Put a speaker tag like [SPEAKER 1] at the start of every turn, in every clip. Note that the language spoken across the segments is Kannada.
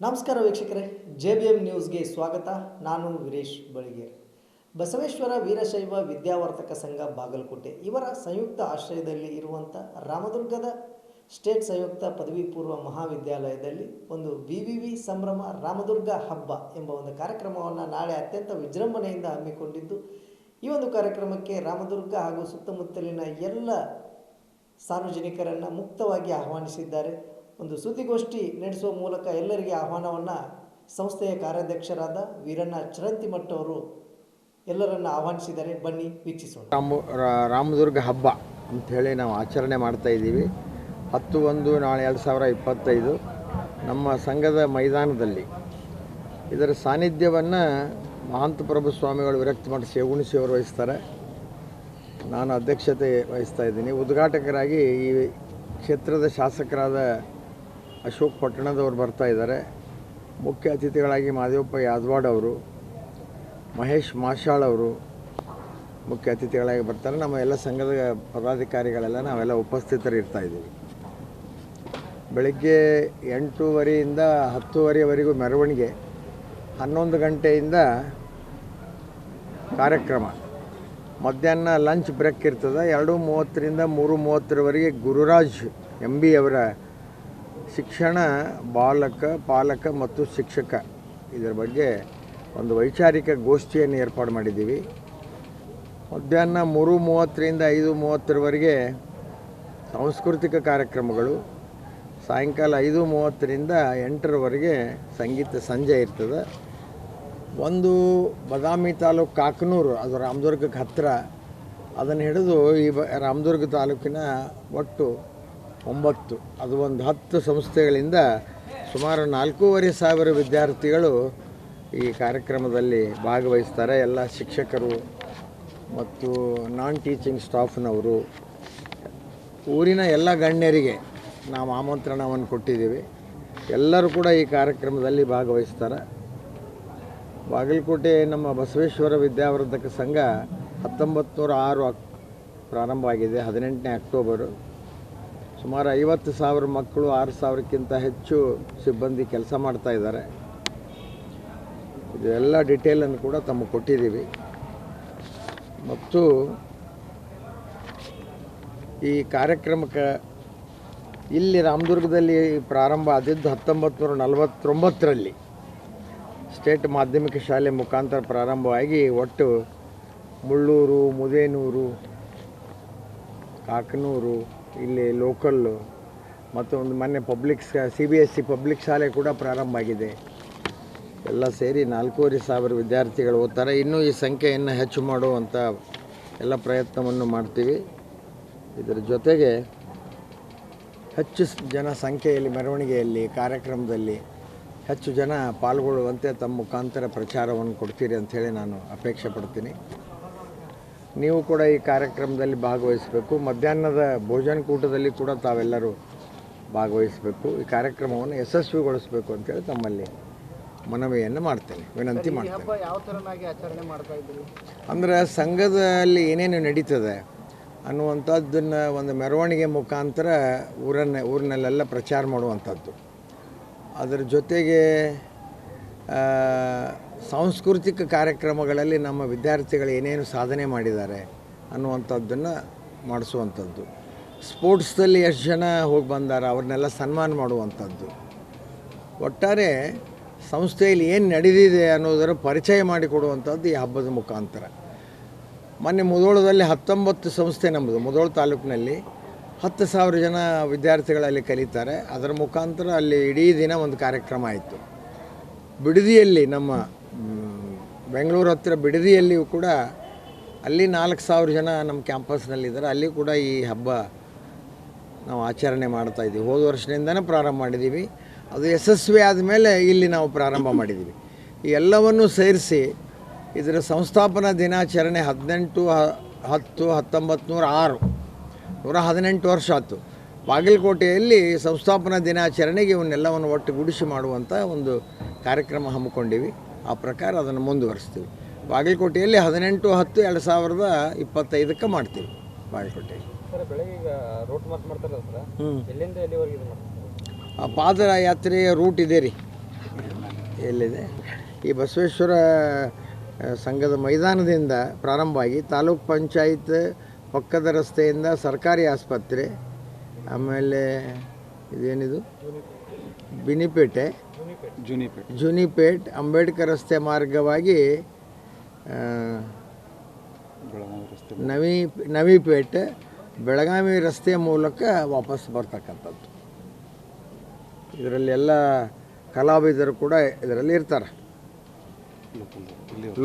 [SPEAKER 1] ನಮಸ್ಕಾರ ವೀಕ್ಷಕರೇ, ಜೆ ಬಿ ಎಂ ನ್ಯೂಸ್ಗೆ ಸ್ವಾಗತ. ನಾನು ವೀರೇಶ್ ಬಳಿಗೇರ್. ಬಸವೇಶ್ವರ ವೀರಶೈವ ವಿದ್ಯಾವರ್ತಕ ಸಂಘ ಬಾಗಲಕೋಟೆ ಇವರ ಸಂಯುಕ್ತ ಆಶ್ರಯದಲ್ಲಿ ಇರುವಂಥ ರಾಮದುರ್ಗದ ಸ್ಟೇಟ್ ಸಂಯುಕ್ತ ಪದವಿ ಪೂರ್ವ ಮಹಾವಿದ್ಯಾಲಯದಲ್ಲಿ ಒಂದು ವಿ ವಿ ವಿ ಸಂಭ್ರಮ ರಾಮದುರ್ಗ ಹಬ್ಬ ಎಂಬ ಒಂದು ಕಾರ್ಯಕ್ರಮವನ್ನು ನಾಳೆ ಅತ್ಯಂತ ವಿಜೃಂಭಣೆಯಿಂದ ಹಮ್ಮಿಕೊಂಡಿದ್ದು, ಈ ಒಂದು ಕಾರ್ಯಕ್ರಮಕ್ಕೆ ರಾಮದುರ್ಗ ಹಾಗೂ ಸುತ್ತಮುತ್ತಲಿನ ಎಲ್ಲ ಸಾರ್ವಜನಿಕರನ್ನು ಮುಕ್ತವಾಗಿ ಆಹ್ವಾನಿಸಿದ್ದಾರೆ. ಒಂದು ಸುದ್ದಿಗೋಷ್ಠಿ ನಡೆಸುವ ಮೂಲಕ ಎಲ್ಲರಿಗೆ ಆಹ್ವಾನವನ್ನು ಸಂಸ್ಥೆಯ ಕಾರ್ಯಾಧ್ಯಕ್ಷರಾದ ವೀರಣ್ಣ ಚರಂತಿಮಠ್ ಅವರು ಎಲ್ಲರನ್ನು ಆಹ್ವಾನಿಸಿದರೆ ಬನ್ನಿ, ವೀಕ್ಷಿಸೋಣ.
[SPEAKER 2] ರಾಮ ರಾಮದುರ್ಗ ಹಬ್ಬ ಅಂಥೇಳಿ ನಾವು ಆಚರಣೆ ಮಾಡ್ತಾ ಇದ್ದೀವಿ. ಹತ್ತು ಒಂದು, ನಾಳೆ ಎರಡು ಸಾವಿರ ಇಪ್ಪತ್ತೈದು ನಮ್ಮ ಸಂಘದ ಮೈದಾನದಲ್ಲಿ. ಇದರ ಸಾನ್ನಿಧ್ಯವನ್ನು ಮಹಾಂತ ಪ್ರಭು ಸ್ವಾಮಿಗಳು ವಿರಕ್ತ ಮಠ ಸೇಗುಣಿಸಿ ವಹಿಸ್ತಾರೆ. ನಾನು ಅಧ್ಯಕ್ಷತೆ ವಹಿಸ್ತಾ ಇದ್ದೀನಿ. ಉದ್ಘಾಟಕರಾಗಿ ಈ ಕ್ಷೇತ್ರದ ಶಾಸಕರಾದ ಅಶೋಕ್ ಪಟ್ಟಣದವರು ಬರ್ತಾ ಇದ್ದಾರೆ. ಮುಖ್ಯ ಅತಿಥಿಗಳಾಗಿ ಮಾದೇವಪ್ಪ ಯಾದವಾಡ್ ಅವರು, ಮಹೇಶ್ ಮಾಷಾಳ್ ಅವರು ಮುಖ್ಯ ಅತಿಥಿಗಳಾಗಿ ಬರ್ತಾರೆ. ನಮ್ಮ ಎಲ್ಲ ಸಂಘದ ಪದಾಧಿಕಾರಿಗಳೆಲ್ಲ ನಾವೆಲ್ಲ ಉಪಸ್ಥಿತರಿರ್ತಾ ಇದ್ದೀವಿ. ಬೆಳಗ್ಗೆ ಎಂಟೂವರೆಯಿಂದ ಹತ್ತುವರೆವರೆಗೂ ಮೆರವಣಿಗೆ, ಹನ್ನೊಂದು ಗಂಟೆಯಿಂದ ಕಾರ್ಯಕ್ರಮ. ಮಧ್ಯಾಹ್ನ ಲಂಚ್ ಬ್ರೇಕ್ ಇರ್ತದೆ. ಎರಡು ಮೂವತ್ತರಿಂದ ಮೂರು ಮೂವತ್ತರವರೆಗೆ ಗುರುರಾಜ್ ಎಂ ಬಿ ಅವರ ಶಿಕ್ಷಣ ಬಾಲಕ, ಪಾಲಕ ಮತ್ತು ಶಿಕ್ಷಕ. ಇದರ ಬಗ್ಗೆ ಒಂದು ವೈಚಾರಿಕ ಗೋಷ್ಠಿಯನ್ನು ಏರ್ಪಾಡು ಮಾಡಿದ್ದೀವಿ. ಮಧ್ಯಾಹ್ನ ಮೂರು ಮೂವತ್ತರಿಂದ ಐದು ಮೂವತ್ತರವರೆಗೆ ಸಾಂಸ್ಕೃತಿಕ ಕಾರ್ಯಕ್ರಮಗಳು. ಸಾಯಂಕಾಲ ಐದು ಮೂವತ್ತರಿಂದ ಎಂಟರವರೆಗೆ ಸಂಗೀತ ಸಂಜೆ ಇರ್ತದೆ. ಒಂದು ಬದಾಮಿ ತಾಲೂಕು ಕಾಕನೂರು, ಅದು ರಾಮದುರ್ಗಕ್ಕೆ ಹತ್ತಿರ. ಅದನ್ನು ಹಿಡಿದು ಈ ರಾಮದುರ್ಗ ತಾಲೂಕಿನ ಒಟ್ಟು ಒಂಬತ್ತು. ಅದು ಒಂದು ಹತ್ತು ಸಂಸ್ಥೆಗಳಿಂದ ಸುಮಾರು ನಾಲ್ಕೂವರೆ ಸಾವಿರ ವಿದ್ಯಾರ್ಥಿಗಳು ಈ ಕಾರ್ಯಕ್ರಮದಲ್ಲಿ ಭಾಗವಹಿಸ್ತಾರೆ. ಎಲ್ಲ ಶಿಕ್ಷಕರು ಮತ್ತು ನಾನ್ ಟೀಚಿಂಗ್ ಸ್ಟಾಫ್ನವರು ಊರಿನ ಎಲ್ಲ ಗಣ್ಯರಿಗೆ ನಾವು ಆಮಂತ್ರಣವನ್ನು ಕೊಟ್ಟಿದ್ದೀವಿ. ಎಲ್ಲರೂ ಕೂಡ ಈ ಕಾರ್ಯಕ್ರಮದಲ್ಲಿ ಭಾಗವಹಿಸ್ತಾರೆ. ಬಾಗಲಕೋಟೆ ನಮ್ಮ ಬಸವೇಶ್ವರ ವಿದ್ಯಾವರ್ಧಕ ಸಂಘ ಹತ್ತೊಂಬತ್ತು ನೂರ ಆರು ಅಕ್ ಪ್ರಾರಂಭ ಆಗಿದೆ ಹದಿನೆಂಟನೇ ಅಕ್ಟೋಬರು. ಸುಮಾರು ಐವತ್ತು ಸಾವಿರ ಮಕ್ಕಳು ಆರು ಸಾವಿರಕ್ಕಿಂತ ಹೆಚ್ಚು ಸಿಬ್ಬಂದಿ ಕೆಲಸ ಮಾಡ್ತಾ ಇದ್ದಾರೆ. ಇದು ಎಲ್ಲ ಡಿಟೇಲನ್ನು ಕೂಡ ತಮಗೆ ಕೊಟ್ಟಿದ್ದೀವಿ. ಮತ್ತು ಈ ಕಾರ್ಯಕ್ರಮಕ್ಕೆ ಇಲ್ಲಿ ರಾಮದುರ್ಗದಲ್ಲಿ ಪ್ರಾರಂಭ ಆದಿದ್ದು ಹತ್ತೊಂಬತ್ತು ನೂರ ನಲವತ್ತೊಂಬತ್ತರಲ್ಲಿ ಸ್ಟೇಟ್ ಮಾಧ್ಯಮಿಕ ಶಾಲೆ ಮುಖಾಂತರ ಪ್ರಾರಂಭವಾಗಿ ಒಟ್ಟು ಮುಳ್ಳೂರು, ಮುದೇನೂರು, ಕಾಕನೂರು ಇಲ್ಲಿ ಲೋಕಲ್ಲು ಮತ್ತು ಒಂದು ಮೊನ್ನೆ public C B S C public ಶಾಲೆ ಕೂಡ ಪ್ರಾರಂಭ ಆಗಿದೆ. ಎಲ್ಲ ಸೇರಿ ನಾಲ್ಕೂವರೆ ಸಾವಿರ ವಿದ್ಯಾರ್ಥಿಗಳು ಓದ್ತಾರೆ. ಇನ್ನೂ ಈ ಸಂಖ್ಯೆಯನ್ನು ಹೆಚ್ಚು ಮಾಡುವಂಥ ಎಲ್ಲ ಪ್ರಯತ್ನವನ್ನು ಮಾಡ್ತೀವಿ. ಇದರ ಜೊತೆಗೆ ಹೆಚ್ಚು ಜನ ಸಂಖ್ಯೆಯಲ್ಲಿ ಮೆರವಣಿಗೆಯಲ್ಲಿ, ಕಾರ್ಯಕ್ರಮದಲ್ಲಿ ಹೆಚ್ಚು ಜನ ಪಾಲ್ಗೊಳ್ಳುವಂತೆ ತಮ್ಮ ಮುಖಾಂತರ ಪ್ರಚಾರವನ್ನು ಕೊಡ್ತೀರಿ ಅಂಥೇಳಿ ನಾನು ಅಪೇಕ್ಷೆ ಪಡ್ತೀನಿ. ನೀವು ಕೂಡ ಈ ಕಾರ್ಯಕ್ರಮದಲ್ಲಿ ಭಾಗವಹಿಸಬೇಕು. ಮಧ್ಯಾಹ್ನದ ಭೋಜನ ಕೂಟದಲ್ಲಿ ಕೂಡ ತಾವೆಲ್ಲರೂ ಭಾಗವಹಿಸಬೇಕು. ಈ ಕಾರ್ಯಕ್ರಮವನ್ನು ಯಶಸ್ವಿಗೊಳಿಸಬೇಕು ಅಂತೇಳಿ ತಮ್ಮಲ್ಲಿ ಮನವಿಯನ್ನು ಮಾಡ್ತೇನೆ. ವಿನಂತಿ ಮಾಡ್ತೇನೆ. ಅಂದರೆ ಸಂಘದಲ್ಲಿ ಏನೇನು ನಡೀತದೆ ಅನ್ನುವಂಥದ್ದನ್ನು ಒಂದು ಮೆರವಣಿಗೆ ಮುಖಾಂತರ ಊರನ್ನ ಊರಿನಲ್ಲೆಲ್ಲ ಪ್ರಚಾರ ಮಾಡುವಂಥದ್ದು. ಅದರ ಜೊತೆಗೆ ಸಾಂಸ್ಕೃತಿಕ ಕಾರ್ಯಕ್ರಮಗಳಲ್ಲಿ ನಮ್ಮ ವಿದ್ಯಾರ್ಥಿಗಳು ಏನೇನು ಸಾಧನೆ ಮಾಡಿದ್ದಾರೆ ಅನ್ನುವಂಥದ್ದನ್ನು ಮಾಡಿಸುವಂಥದ್ದು. ಸ್ಪೋರ್ಟ್ಸಲ್ಲಿ ಎಷ್ಟು ಜನ ಹೋಗಿ ಬಂದಾರ ಅವ್ರನ್ನೆಲ್ಲ ಸನ್ಮಾನ ಮಾಡುವಂಥದ್ದು. ಒಟ್ಟಾರೆ ಸಂಸ್ಥೆಯಲ್ಲಿ ಏನು ನಡೆದಿದೆ ಅನ್ನೋದರ ಪರಿಚಯ ಮಾಡಿಕೊಡುವಂಥದ್ದು ಈ ಹಬ್ಬದ ಮುಖಾಂತರ. ಮೊನ್ನೆ ಮುದೋಳದಲ್ಲಿ ಹತ್ತೊಂಬತ್ತು ಸಂಸ್ಥೆ ನಮ್ಮದು ಮುದೋಳ ತಾಲೂಕಿನಲ್ಲಿ ಹತ್ತು ಸಾವಿರ ಜನ ವಿದ್ಯಾರ್ಥಿಗಳಲ್ಲಿ ಕಲಿತಾರೆ. ಅದರ ಮುಖಾಂತರ ಅಲ್ಲಿ ಇಡೀ ದಿನ ಒಂದು ಕಾರ್ಯಕ್ರಮ ಆಯಿತು. ಬಿಡದಿಯಲ್ಲಿ ನಮ್ಮ ಬೆಂಗಳೂರು ಹತ್ತಿರ ಬಿಡದಿಯಲ್ಲಿಯೂ ಕೂಡ ಅಲ್ಲಿ ನಾಲ್ಕು ಸಾವಿರ ಜನ ನಮ್ಮ ಕ್ಯಾಂಪಸ್ನಲ್ಲಿದ್ದಾರೆ. ಅಲ್ಲಿ ಕೂಡ ಈ ಹಬ್ಬ ನಾವು ಆಚರಣೆ ಮಾಡ್ತಾ ಇದ್ದೀವಿ. ಹೋದ ವರ್ಷದಿಂದನೇ ಪ್ರಾರಂಭ ಮಾಡಿದ್ದೀವಿ. ಅದು ಯಶಸ್ವಿ ಆದಮೇಲೆ ಇಲ್ಲಿ ನಾವು ಪ್ರಾರಂಭ ಮಾಡಿದ್ದೀವಿ. ಈ ಎಲ್ಲವನ್ನೂ ಸೇರಿಸಿ ಇದರ ಸಂಸ್ಥಾಪನಾ ದಿನಾಚರಣೆ ಹದಿನೆಂಟು, ಹತ್ತು ಹತ್ತೊಂಬತ್ತು ನೂರ ಆರು, ನೂರ ಹದಿನೆಂಟು ವರ್ಷ ಆಯಿತು. ಬಾಗಲಕೋಟೆಯಲ್ಲಿ ಸಂಸ್ಥಾಪನಾ ದಿನಾಚರಣೆಗೆ ಇವನ್ನೆಲ್ಲವನ್ನು ಒಟ್ಟುಗೂಡಿಸಿ ಮಾಡುವಂಥ ಒಂದು ಕಾರ್ಯಕ್ರಮ ಹಮ್ಮಿಕೊಂಡಿವಿ. ಆ ಪ್ರಕಾರ ಅದನ್ನು ಮುಂದುವರಿಸ್ತೀವಿ. ಬಾಗಲಕೋಟೆಯಲ್ಲಿ ಹದಿನೆಂಟು ಹತ್ತು ಎರಡು ಸಾವಿರದ ಇಪ್ಪತ್ತೈದಕ್ಕೆ ಮಾಡ್ತೀವಿ ಬಾಗಲಕೋಟೆಯಲ್ಲಿ. ಆ ಪಾದಯಾತ್ರೆಯ ರೂಟ್ ಇದೆ ರೀ. ಎಲ್ಲಿದೆ? ಈ ಬಸವೇಶ್ವರ ಸಂಘದ ಮೈದಾನದಿಂದ ಪ್ರಾರಂಭವಾಗಿ ತಾಲೂಕ್ ಪಂಚಾಯತ್ ಪಕ್ಕದ ರಸ್ತೆಯಿಂದ ಸರ್ಕಾರಿ ಆಸ್ಪತ್ರೆ ಆಮೇಲೆ ಇದೇನಿದು? ಬಿನಿಪೇಟೆ
[SPEAKER 3] ಜುನಿಪೇಟ್.
[SPEAKER 2] ಜುನಿಪೇಟ್ ಅಂಬೇಡ್ಕರ್ ರಸ್ತೆ ಮಾರ್ಗವಾಗಿ
[SPEAKER 3] ರಸ್ತೆ
[SPEAKER 2] ನವಿ ನವಿಪೇಟೆ ಬೆಳಗಾವಿ ರಸ್ತೆಯ ಮೂಲಕ ವಾಪಸ್ ಬರ್ತಕ್ಕಂಥದ್ದು. ಇದರಲ್ಲಿ ಎಲ್ಲ ಕಲಾವಿದರು ಕೂಡ ಇದರಲ್ಲಿ ಇರ್ತಾರೆ.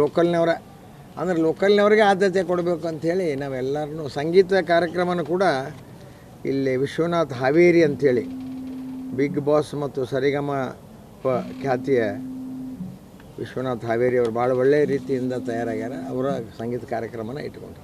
[SPEAKER 2] ಲೋಕಲ್ನವರ. ಅಂದರೆ ಲೋಕಲ್ನವ್ರಿಗೆ ಆದ್ಯತೆ ಕೊಡಬೇಕು ಅಂಥೇಳಿ ನಾವೆಲ್ಲರೂ ಸಂಗೀತ ಕಾರ್ಯಕ್ರಮನೂ ಕೂಡ ಇಲ್ಲಿ ವಿಶ್ವನಾಥ್ ಹಾವೇರಿ ಅಂಥೇಳಿ ಬಿಗ್ ಬಾಸ್ ಮತ್ತು ಸರಿಗಮ ಪ ಖ್ಯಾತಿಯ ವಿಶ್ವನಾಥ್ ಹಾವೇರಿ ಅವರು ಭಾಳ ಒಳ್ಳೆಯ ರೀತಿಯಿಂದ ತಯಾರಾಗ್ಯಾರ. ಅವರ ಸಂಗೀತ ಕಾರ್ಯಕ್ರಮನ ಇಟ್ಕೊಂಡ್ರು